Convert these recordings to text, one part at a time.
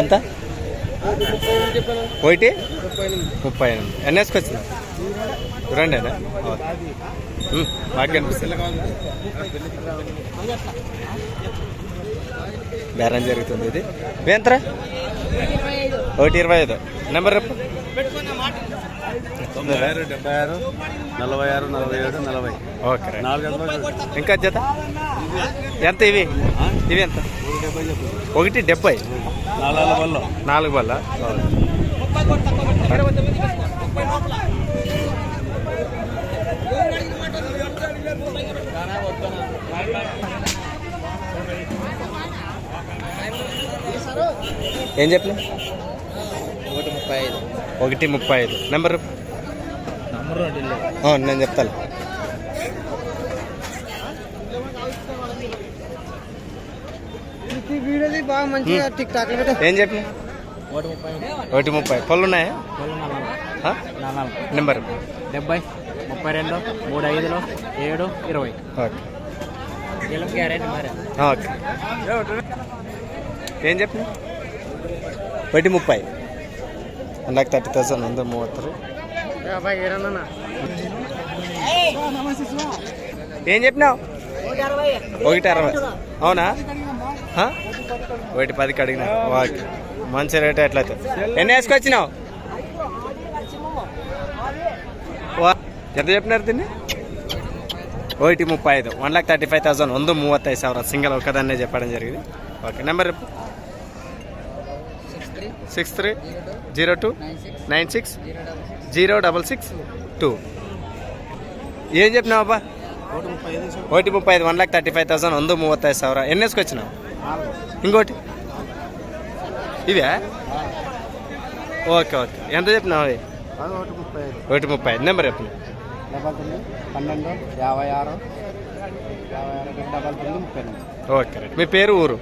ఎంత? ఒకటి ముప్పై ఎనిమిది. ఎన్ని వేసుకొచ్చిన? చూడండి అదే బాగా అనిపిస్తుంది బేరం జరుగుతుంది ఇది. ఎంతరా ఒకటి ఇరవై ఐదు. నెంబర్ రేపు ఆరు డెబ్బై ఆరు నలభై ఆరు నలభై ఏడు నలభై. ఓకే. నాలుగు ఇంకా జత? ఎంత ఇవి? ఇవి ఎంత? ఒకటి డెబ్బై. నాలుగు వల్ల నాలుగు వల్ల ఏం చెప్పిన ఒకటి ముప్పై ఐదు. ఒకటి ముప్పై ఐదు. నంబర్? నేను చెప్తాను ఏం చెప్పిన? ఒకటి ముప్పై. ఒకటి ముప్పై. పళ్ళు ఉన్నాయా నెంబర్. డెబ్బై ముప్పై రెండు మూడు ఐదులో ఏడు ఇరవై. ఓకే. ఓకే. ఏం చెప్పిన? ఒకటి ముప్పై. వన్ ల్యాక్ థర్టీ థౌసండ్ ఉంది మూవత్తరు. ఏం చెప్పినావు ఒకటి అరవై అవునా ఆ? ఒకటి పదికి అడిగినా ఓకే మంచి రేట్ ఎట్లయితే ఎన్ని వేసుకొచ్చినావు వా- ఎంత చెప్పినారు దీన్ని ఒకటి ముప్పై ఐదు one lakh thirty five thousand ಒಂದು ಮೂವತ್ತೈದು ಸಾವಿರ సింగిల్ ఒకదాన్నే చెప్పడం జరిగింది okay number Six three zero two nine six. Zero double six. Two. ఏం చెప్పినావబ్బా ఒకటి ముప్పై ఐదు one lakh thirty five thousand వంద ఐదు సవరా. ఎన్ని వేసుకొచ్చినావు? ఇంకోటి. ఇవే? Okay okay. ఎంత చెప్పినావు అవి? ఒకటి ముప్పై ఐదు. నెంబర్ చెప్పిన పన్నెండు యాభై ఆరు. ఓకే మీ పేరు ఊరు?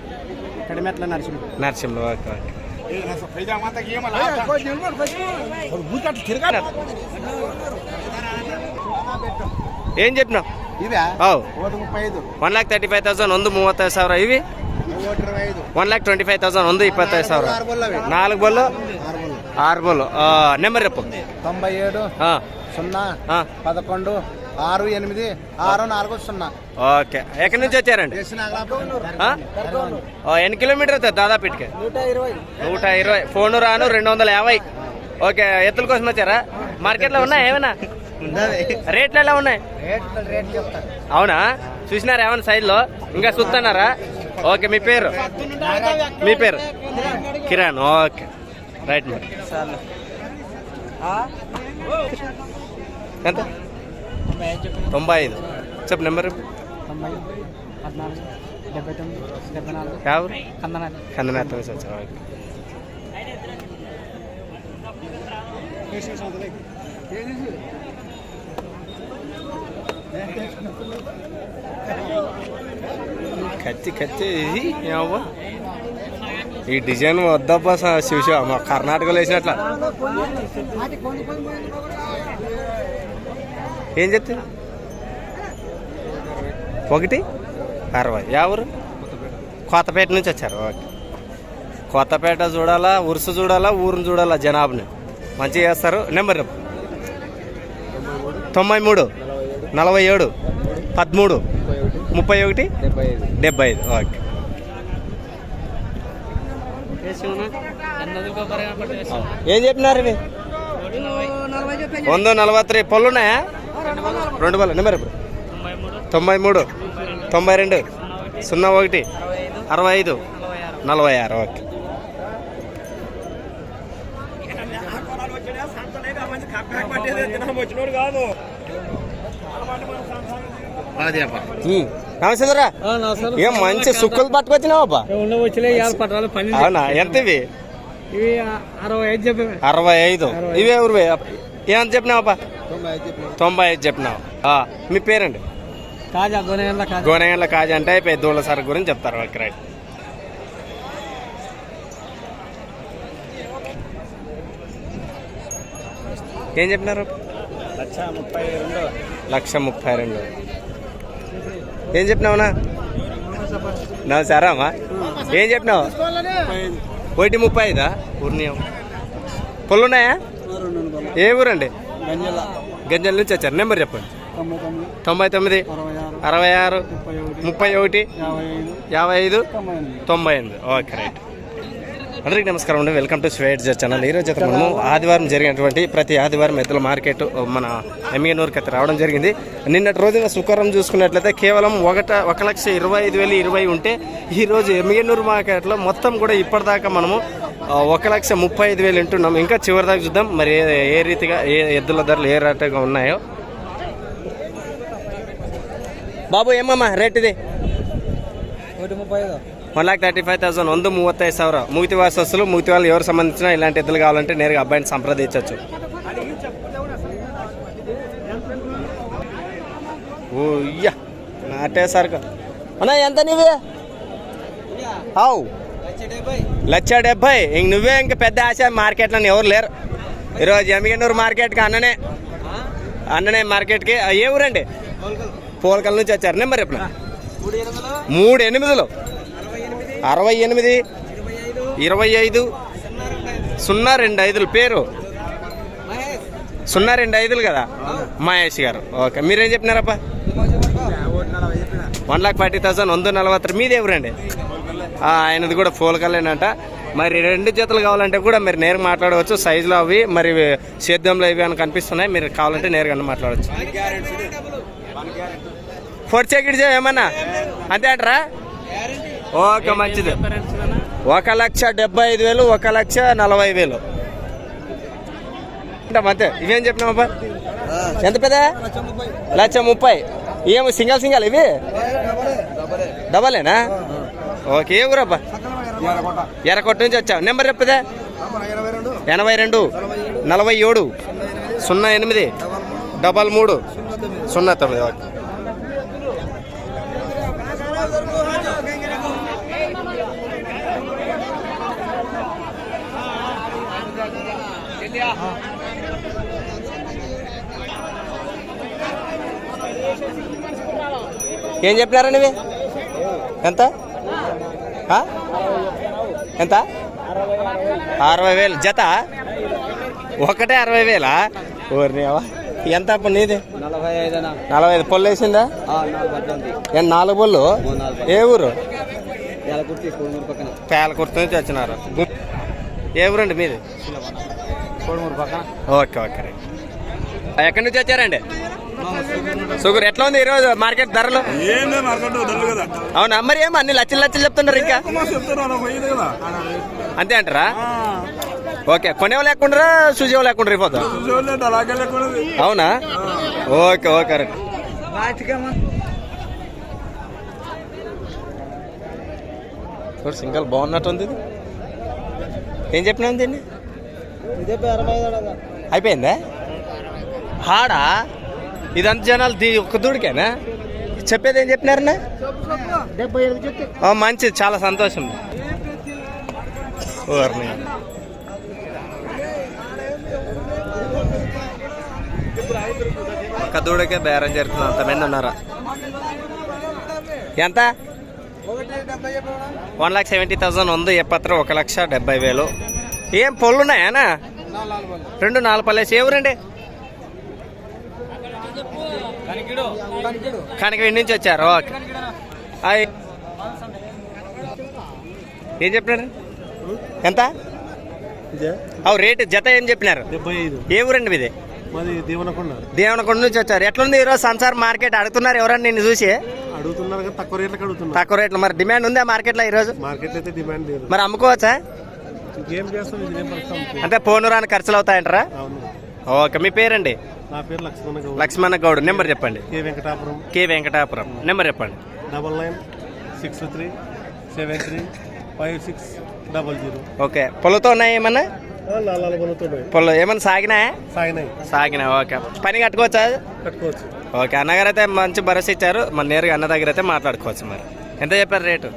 నరసింహ. Narasimha okay okay. ఏం చెప్పినావు ఇవే అవు ఒకటి ముప్పై ఐదు one lakh thirty five thousand ಒಂದು ಮೂವತ್ತೈದು ಸಾವಿರ ಇವಿ ఒకటి ఇరవై ఐదు one lakh twenty five thousand ಒಂದು ಇಪ್ಪತ್ತೈದು ಸಾವಿರ ఆరు బొల్లు అవి నాలుగు బళ్ళు ఆరు బొల్లు ఆరు బళ్ళు నెంబర్ చెప్పు తొంభై ఏడు ಹಾಂ సున్నా ಹಾಂ పదకొండు ఆరు ఎనిమిది ఆరు నాలుగు సున్నా. ఓకే. ఎక్కడి నుంచి వచ్చారండి? ఎన్ని కిలోమీటర్ అవుతుంది దాదాపు ఇటుకే? నూట ఇరవై. నూట ఇరవై. ఫోన్ రాను రెండు వందల యాభై. ఓకే ఎత్తుల కోసం వచ్చారా? మార్కెట్లో ఉన్నాయా ఏమైనా? రేట్లు ఎలా ఉన్నాయి? అవునా? చూసినారా ఏమైనా సైడ్లో? ఇంకా చూస్తున్నారా ఓకే మీ పేరు? మీ పేరు? కిరణ్. ఓకే. రైట్ మరి. ఎంత? తొంభై ఐదు. చెప్పు నెంబర్. తొంభై పద్నాలుగు డెబ్బై తొమ్మిది డెబ్బై నాలుగు ఎవరు కందనాథం వచ్చారు ఓకే. కత్తి కత్తి ఇది ఏమవ్వ? ఈ డిజైన్ వద్దబ్బా శివశివ మా కర్ణాటకలో వేసినట్ల. ఏం చెప్తే? ఒకటి? అరవై. ఎవరు కొత్తపేట నుంచి వచ్చారు. ఓకే. కొత్తపేట చూడాలా ఉరుసు చూడాలా ఊరిని చూడాలా జనాభాని. మంచిగా చేస్తారు. నెంబర్ తొంభై మూడు నలభై ఏడు పదమూడు ముప్పై ఒకటి డెబ్బై ఐదు. ఓకే. ఏం చెప్పినారు ఇవి? వంద నలభై త్రీ. పళ్ళు ఉన్నాయా రెండు పళ్ళు. నెంబర్ ఇప్పుడు. తొంభై మూడు. తొంభై రెండు. సున్నా ఒకటి. అరవై ఐదు. నలభై ఆరు. ఓకే. ఉమ్. నమస్తేరా ఏం మంచి సుక్కులు పట్టుకొచ్చినావు అబ్బా? అవునా? ఎంత ఇవి ఇవి అరవై ఐదు చెప్పి అరవై ఐదు. ఇవే ఊరివే. ఏమంత చెప్పినావబ్బా తొంభై ఐదు చెప్పినావు. ఆ, మీ పేరండి? గోనెగండ్ల కాజా. అంటే పెద్దోళ్ళ సరుకు గురించి చెప్తారు రైట్. ఏం చెప్పినారు? లక్ష ముప్పై రెండు. లక్ష ముప్పై రెండు. ఏం చెప్పినావునా నా సరే అమ్మా ఏం చెప్పినావు? ఒకటి ముప్పై ఐదా? ఊరినియం పొల్లు. ఉన్నాయా ఏ ఊరండి? గంజల. నుంచి వచ్చారు. నెంబర్ చెప్పండి. తొంభై తొమ్మిది. అరవై ఆరు. ముప్పై ఒకటి. యాభై ఐదు. తొంభై ఎనిమిది. Okay right. అందరికీ నమస్కారం అండి. వెల్కమ్ టు స్వేట్ జర్ ఛానల్ ఈరోజు అయితే మనము ఆదివారం జరిగినటువంటి ప్రతి ఆదివారం ఎద్దుల మార్కెట్ మన ఎమ్మెనూర్కి అయితే రావడం జరిగింది. నిన్నటి రోజున శుక్రవారం చూసుకున్నట్లయితే కేవలం ఒకట ఒక లక్ష ఇరవై ఐదు వేలు ఇరవై ఉంటే ఈరోజు ఎమ్మెనూరు మార్కెట్లో మొత్తం కూడా ఇప్పటిదాకా మనము ఒక లక్ష ముప్పై ఐదు వేలు వింటున్నాం. ఇంకా చివరిదాకా చూద్దాం. మరి ఏ రీతిగా ఏ ఎద్దుల ధరలు ఏ రేటుగా ఉన్నాయో. బాబు ఏమమ్మా రేట్ ఇది? ఒకటి ముప్పై ఐదు. One lakh thirty five thousand ಒಂದು ಮೂವತ್ತೈದು సవర ಮುಗಿತಿ ವಾಸಸ್ಸು ముగితి వాళ్ళు ఎవరు సంబంధించిన ఇలాంటి ఇద్దరు కావాలంటే నేరుగా అబ్బాయిని సంప్రదించవచ్చు ఓయ్యా నాటేసరికి అన్నా ఎంత నువ్వే అవు లక్ష డెబ్బై. ఇంక నువ్వే ఇంక పెద్ద ఆశ మార్కెట్లో ఎవరు లేరు. ఈరోజు ఎమిగనూరు మార్కెట్కి అన్ననే అన్ననే మార్కెట్కి ఏ ఊరండి? పోలకల నుంచి వచ్చారు. నెంబర్ ఎప్పుడు మూడు ఎనిమిదిలో. అరవై ఎనిమిది ఇరవై ఐదు సున్నా రెండు ఐదులు. పేరు? సున్నా రెండు ఐదులు కదా? మహేష్ గారు. ఓకే. మీరేం చెప్పినారప్ప? వన్ లాక్ ఫార్టీ థౌసండ్ వంద నలభై మీది ఎవరండి? ఆయనది కూడా ఫోల్కలేనంట మరి రెండు జతలు కావాలంటే కూడా మీరు నేరుగా మాట్లాడవచ్చు. సైజులో అవి మరి సేద్యంలో ఇవి అని కనిపిస్తున్నాయి మీరు కావాలంటే నేరుగా మాట్లాడవచ్చు. ఫోర్ చెకిట్ ఏమన్నా? అంతే అంటారా? ఓకే మంచిది. ఒక లక్ష డెబ్బై ఐదు వేలు ఒక లక్ష నలభై వేలు. అంతే. ఇవేం చెప్పినామబ్బా ఎంత పెద్ద? లక్ష ముప్పై. ఏమో సింగల్ సింగల్ ఇవి? డబలేనా? ఓకే ఏ ఊరబ్బా? ఎర్రకొట్ట నుంచి వచ్చావు. నెంబర్ చెప్పదే? ఎనభై రెండు నలభై ఏడు సున్నా ఎనిమిది డబల్ మూడు సున్నా తొమ్మిది ఓకే. ఏం చెప్పినారండి ఇవి ఎంత? ఎంత? అరవై వేలు. జత? ఒకటే అరవై వేలా? ఊరిని ఎంత అప్పుడు నీది? నలభై ఐదు పొల్లు వేసిందా? ఏం నాలుగు పొల్లు? ఏ ఊరు? పేలకుర్తి నుంచి వచ్చినారు. ఏ ఊరండి మీది? కోడమూరు పక్కన. Okay okay. ఎక్కడి నుంచి వచ్చారండి? షుగర్ ఎట్లా ఉంది ఈరోజు మార్కెట్ ధరలు? అవునా? మరి ఏమో అన్ని లచ్చలు లచ్చలు చెప్తున్నారు ఇంకా. అంతే అంటారా? ఓకే కొనేవో లేకుండా చూసేవో లేకుండా రేపోతా అవునా? ఓకే ఓకే రైట్ చూడు సింగల్ బాగున్నట్టుంది ఇది. ఏం చెప్పినా దీన్ని? అయిపోయిందా? హాడా? ఇదంతా జనాలు దీ ఒక్క దూడికేనా? చెప్పేది ఏం చెప్పినారన్నా? డెబ్బై మంచిది చాలా సంతోషం. ఓర్ని. ఒక్క దూడకే బేరం జరుగుతుంది అంతమంది ఉన్నారా? ఎంత? వన్ లాక్ సెవెంటీ థౌసండ్ ఉంది ఎప్పత్ర ఒక లక్ష డెబ్బై వేలు. ఏం పొల్లు రెండు నాలుగు పళ్ళేసి ఏ ఊరండి కనకవిడి నుంచి వచ్చారు ఓకే. అయ్. ఏం చెప్పినారు? ఎంత? అవు రేటు జత ఏం చెప్పినారు? ఏ ఊరండి మీది దీవనకొండ. నుంచి వచ్చారు. ఎట్లుంది ఈరోజు సంసార్ మార్కెట్? అడుగుతున్నారు ఎవరన్నా నిన్ను చూసి? అడుగుతున్నారు తక్కువ రేట్లకు అడుగుతున్నారు. తక్కువ రేట్లు. మరి డిమాండ్ ఉందా మార్కెట్లో ఈరోజు? మార్కెట్ అయితే డిమాండ్ లేదు. మరి అమ్ముకోవచ్చా? అంటే పోను రాని ఖర్చులు అవుతాయంటారా? ఓకే మీ పేరండి? నా పేరు లక్ష్మణ గౌడ్. లక్ష్మణ గౌడ్. నెంబర్ చెప్పండి. K Venkatapuram. K Venkatapuram. Number చెప్పండి. Double nine six three seven three five six double zero. Okay. పొలతో ఉన్నాయి ఏమన్నా? పొలం ఏమన్నా సాగినాయా? సాగినాయి. సాగినా ఓకే. పని కట్టుకోవచ్చా? కట్టుకోవచ్చు. ఓకే. అన్నగారు అయితే మంచి భరోసా ఇచ్చారు. మన నేరుగా అన్న దగ్గర అయితే మాట్లాడుకోవచ్చు మరి. ఎంత చెప్పారు రేటు?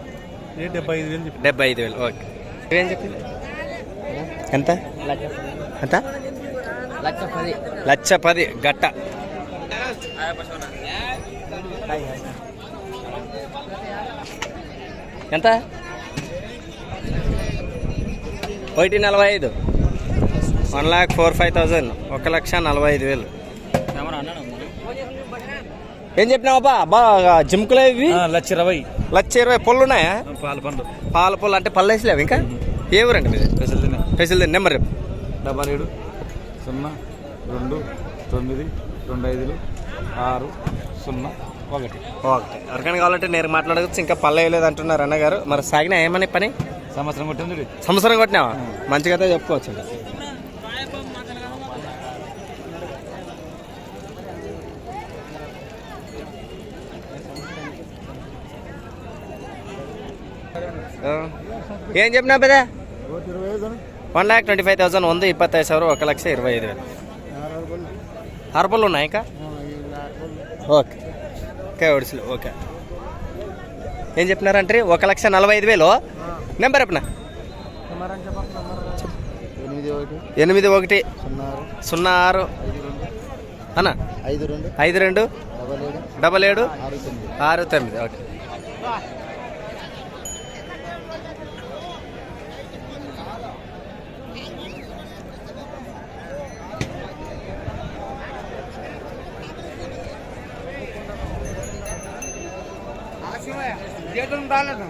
డెబ్బై ఐదు వేలు డెబ్బై ఐదు వేలు. ఓకే. ఏం చెప్పింది ఎంత? ఎంత? లక్ష పది లక్ష పది గట్ట. ఎంత? ఒకటి నలభై ఐదు. One lakh four five thousand. ఒక లక్ష నలభై ఐదు వేలు. ఏం చెప్పినావబ్బా బాగా జిమ్కులు ఇవి? లక్ష ఇరవై. లక్ష ఇరవై పళ్ళు ఉన్నాయా? పాల పండు పాల పళ్ళు అంటే పళ్ళు వేసలేవు ఇంకా? ఏ ఊరండి మీది? స్పెషల్ తినే. స్పెషల్ నెంబర్ రేపు డబల్ ఏడు. సున్నా రెండు తొమ్మిది రెండు ఐదులు ఆరు సున్నా ఒకటి. ఓకే. ఎవరికైనా కావాలంటే నేను మాట్లాడవచ్చు ఇంకా పల్లె వేయలేదు అంటున్నారు అన్నగారు. మరి సాగిన ఏమని పని? సంవత్సరం కొట్టింది సంవత్సరం కొట్టినావా? మంచిగా అయితే చెప్పుకోవచ్చు ఏం చెప్పినా పెద్ద? one lakh twenty five thousand ಒಂದು ಇಪ್ಪತ್ತೈದು ಸಾವಿರ ఒక లక్ష ఇరవై ఐదు వేలు అరపలు ఉన్నాయి ఇంకా ఓకే ఓకే ఒడిసిలు ఓకే ఏం చెప్పినారంటే ఒక లక్ష నలభై ఐదు వేలు నెంబర్ చెప్పిన ఎనిమిది ఒకటి ఎనిమిది ఒకటి సున్నా ఆరు సున్నా ఆరు ఐదు రెండు అన్న ఐదు రెండు ఐదు రెండు డబల్ ఏడు డబల్ ఏడు ఆరు తొమ్మిది ఆరు తొమ్మిది ఓకే రాలేదు